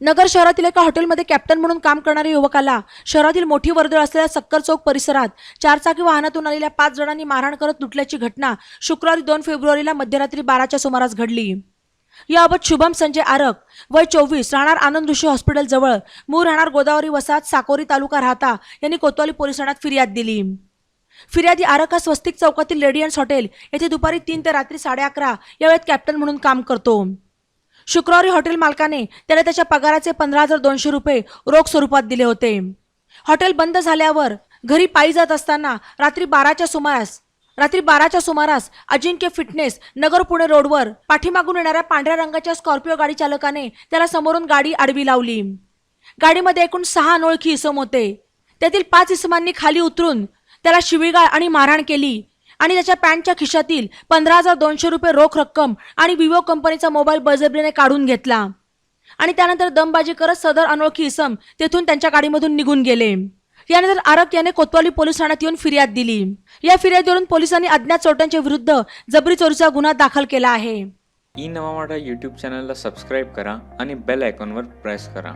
नगर शहरातील एका हॉटेलमध्ये कॅप्टन म्हणून काम करणाऱ्या युवकाला शहरातील मोठी वर्दळ असलेल्या सक्कर चौक परिसरात चारचाकी वाहनातून आलेल्या पाच जणांनी मारहाण करत लुटल्याची घटना शुक्रवारी दोन फेब्रुवारीला मध्यरात्री बाराच्या सुमारास घडली. याबाबत शुभम संजय आरक वय चोवीस राहणार आनंद ऋषी हॉस्पिटल जवळ. मूळ राहणार गोदावरी वसाहत साकोरी तालुका राहता यांनी कोतवाली पोलीस ठाण्यात फिर्याद दिली. फिर्यादी आरक हा स्वस्तिक चौकातील रेडियन्स हॉटेल येथे दुपारी तीन ते रात्री साडे अकरा या वेळेत कॅप्टन म्हणून काम करतो. शुक्रवारी हॉटेल मालकाने त्याला त्याच्या पगाराचे पंधरा हजार दोनशे रुपये रोख स्वरूपात दिले होते. हॉटेल बंद झाल्यावर घरी पायी जात असताना रात्री बाराच्या सुमारास रात्री बाराच्या सुमारास अजिंक्य फिटनेस नगर पुणे रोडवर पाठीमागून येणाऱ्या पांढऱ्या रंगाच्या स्कॉर्पिओ गाडी चालकाने त्याला समोरून गाडी आडवी लावली. गाडीमध्ये एकूण सहा अनोळखी इसम होते. त्यातील पाच इसमांनी खाली उतरून त्याला शिवीगाळ आणि मारहाण केली. आणि त्याच्या पॅन्टच्या खिशातील पंधरा हजार दोनशे रुपये रोख रक्कम आणि विवो कंपनीचा मोबाईल बजबरीने काढून घेतला. आणि त्यानंतर दमबाजी करत सदर अनोळखी इसम तेथून त्यांच्या गाडीमधून निघून गेले. यानंतर आरक याने कोतवाली पोलीस ठाण्यात येऊन फिर्याद दिली. या फिर्यादीवरून पोलिसांनी अज्ञात चोरट्यांच्या विरुद्ध जबरी चोरीचा गुन्हा दाखल केला आहे. ई नवा मराठा यूट्यूब चॅनलला सबस्क्राईब करा आणि बेल आयकॉनवर प्रेस करा.